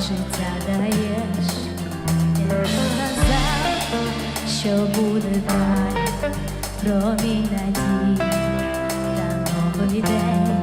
життя даєш, казав, що буде далі, промінь надій. Та новий день.